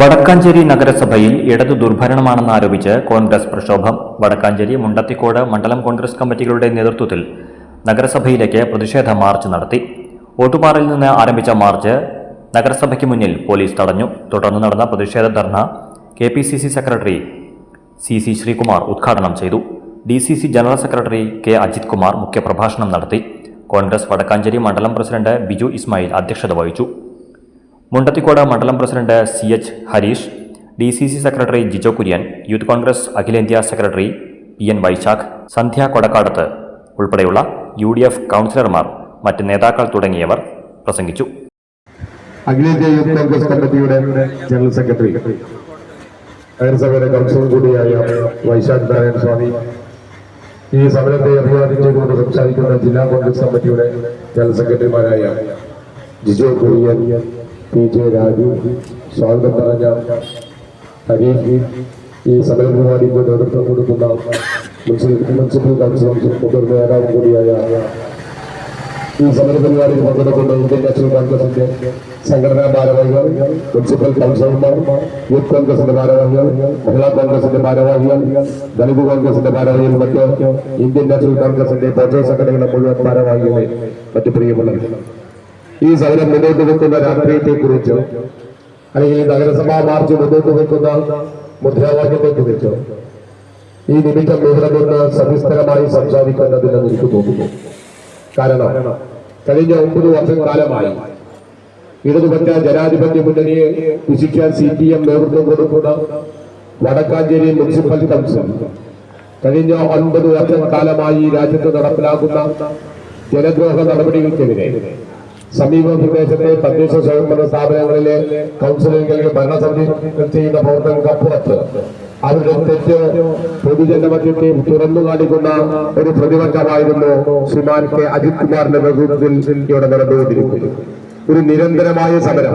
വടക്കാഞ്ചേരി നഗരസഭയിൽ ഇടതു ദുർഭരണമാണെന്നാരോപിച്ച് കോൺഗ്രസ് പ്രക്ഷോഭം. വടക്കാഞ്ചേരി മുണ്ടത്തിക്കോട് മണ്ഡലം കോൺഗ്രസ് കമ്മിറ്റികളുടെ നേതൃത്വത്തിൽ നഗരസഭയിലേക്ക് പ്രതിഷേധ മാർച്ച് നടത്തി. ഓട്ടുപാറയിൽ നിന്ന് ആരംഭിച്ച മാർച്ച് നഗരസഭയ്ക്ക് മുന്നിൽ പോലീസ് തടഞ്ഞു. തുടർന്ന് നടന്ന പ്രതിഷേധ ധർണ കെ സെക്രട്ടറി സി ശ്രീകുമാർ ഉദ്ഘാടനം ചെയ്തു. D C C general secretary K Ajith Kumar മുഖ്യപ്രഭാഷണം നടത്തി. കോൺഗ്രസ് വടക്കാഞ്ചേരി മണ്ഡലം പ്രസിഡന്റ് ബിജു ഇസ്മായിൽ അധ്യക്ഷത വഹിച്ചു. മുണ്ടത്തിക്കോട് മണ്ഡലം president C H Harish D C C secretary Jijo Kurian youth Congress അഖിലേന്ത്യാ secretary P N Vaishakh Sandhya Kodakkadath ഉൾപ്പെടെയുള്ള യു ഡി എഫ് കൗൺസിലർമാർ മറ്റ് നേതാക്കൾ തുടങ്ങിയവർ പ്രസംഗിച്ചു. അഖിലേന്ത്യാ യൂത്ത് കോൺഗ്രസ് കമ്മിറ്റിയുടെ ജനറൽ സെക്രട്ടറി. നഗരസഭയുടെ കൗൺസിലർ കൂടിയായ വൈശാഖ് നാരായണ സ്വാമി ഈ സമരത്തെ അഭിവാദ്യം ചെയ്തുകൊണ്ട് സംസാരിക്കുന്ന ജില്ലാ കോൺഗ്രസ് കമ്മിറ്റിയുടെ ജനറൽ സെക്രട്ടറിമാരായ ജിജോ കുര്യൻ പി ജെ രാജു സ്വാഗതം പറഞ്ഞ ഹരീഷ് ഈ സമര പരിപാടിക്ക് നേതൃത്വം കൊടുക്കുന്ന മുനിസിപ്പൽ കൗൺസിൽ മുതിർന്ന നേതാവ് കൂടിയായ ഈ സമരപരിപാടിയിൽ പങ്കെടുക്കുന്ന ഇന്ത്യൻ നാഷണൽ കോൺഗ്രസിന്റെ സംഘടനാ ഭാരവാഹികൾ മുനിസിപ്പൽ കൗൺസിലർമാർ യൂത്ത് കോൺഗ്രസിന്റെ ഭാരവാഹികൾ മഹിളാ കോൺഗ്രസിന്റെ ഭാരവാഹികൾ ദളിത് കോൺഗ്രസിന്റെ ഭാരവാഹികൾ മറ്റ് ഇന്ത്യൻ നാഷണൽ കോൺഗ്രസിന്റെ പോഷക സംഘടനകളുടെ മുഴുവൻ ഭാരവാഹികളെ മറ്റു പ്രിയമുള്ളവർ. ഈ സമരം മുന്നോട്ട് വെക്കുന്ന രാഷ്ട്രീയത്തെ കുറിച്ച് അല്ലെങ്കിൽ നഗരസഭാ മാർച്ച് മുന്നോട്ട് വെക്കുന്ന മുദ്രാവാക്യത്തെ കുറിച്ച് ഈ നിമിഷം വിവരമെന്ന് സവിസ്തരമായി സംസാരിക്കേണ്ടതിന് എനിക്ക് തോന്നുന്നു. കാരണം കഴിഞ്ഞ ഒമ്പത് വർഷക്കാലമായി ഇടതുപക്ഷ ജനാധിപത്യ മുന്നണിയെ കുശിക്കാൻ സി പി എം നേതൃത്വം കൊടുക്കുന്ന വടക്കാഞ്ചേരി മുനിസിപ്പൽ കൗൺസിൽ കഴിഞ്ഞ ഒൻപത് വർഷക്കാലമായി കാലമായി രാജ്യത്ത് നടപ്പിലാക്കുന്ന ജനദ്രോഹ നടപടികൾക്കെതിരെ സമീപ പ്രദേശത്തെ തദ്ദേശ സ്വയംഭരണ സ്ഥാപനങ്ങളിലെ കൗൺസിലുകളിൽ ഭരണസമിതി ചെയ്യുന്ന പ്രവർത്തനങ്ങൾക്കപ്പുറത്ത് അവരുടെ തെറ്റ് പൊതുജനമധ്യത്തെ തുറന്നു കാണിക്കുന്ന ഒരു പ്രതിപക്ഷമായിരുന്നു ശ്രീമാൻ കെ അജിത് കുമാറിന്റെ നേതൃത്വത്തിൽ ഇവിടെ നടന്നുകൊണ്ടിരിക്കുന്നത്. ഒരു നിരന്തരമായ സമരം.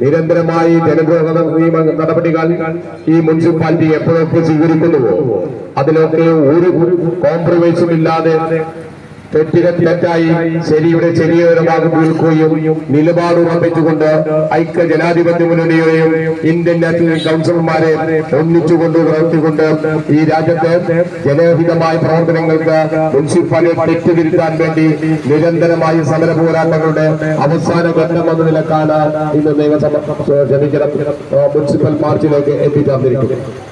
നിരന്തരമായി ജനദ്രോഹ നടപടികൾ ഈ മുനിസിപ്പാലിറ്റി എപ്പോഴൊക്കെ സ്വീകരിക്കുന്നുവോ? അതിലൊക്കെ ഒരു കോംപ്രമൈസും ഇല്ലാതെ തെറ്റിനെ തെറ്റായി ശരിയുടെ ചെറിയ ഭാഗം തീർക്കുകയും നിലപാട് ഉറപ്പിച്ചുകൊണ്ട് ഐക്യ ജനാധിപത്യ മുന്നണിയെയും ഇന്ത്യൻ നാഷണൽ കൗൺസിലർമാരെ ഒന്നിച്ചുകൊണ്ട് പ്രവർത്തിക്കൊണ്ട് ഈ രാജ്യത്തെ ജനഹിതമായ പ്രവർത്തനങ്ങൾക്ക് മുനിസിപ്പാലിറ്റി തെറ്റുതിരുത്താൻ വേണ്ടി നിരന്തരമായ സമര പോരാട്ടങ്ങളുടെ അവസാന ഘട്ടം എന്ന നിലക്കാണ് ഇന്ന് നിയമസഭ ക്ഷമിക്കണം മുനിസിപ്പൽ മാർച്ചിലേക്ക് എത്തിച്ചേർന്നിരിക്കുന്നത്.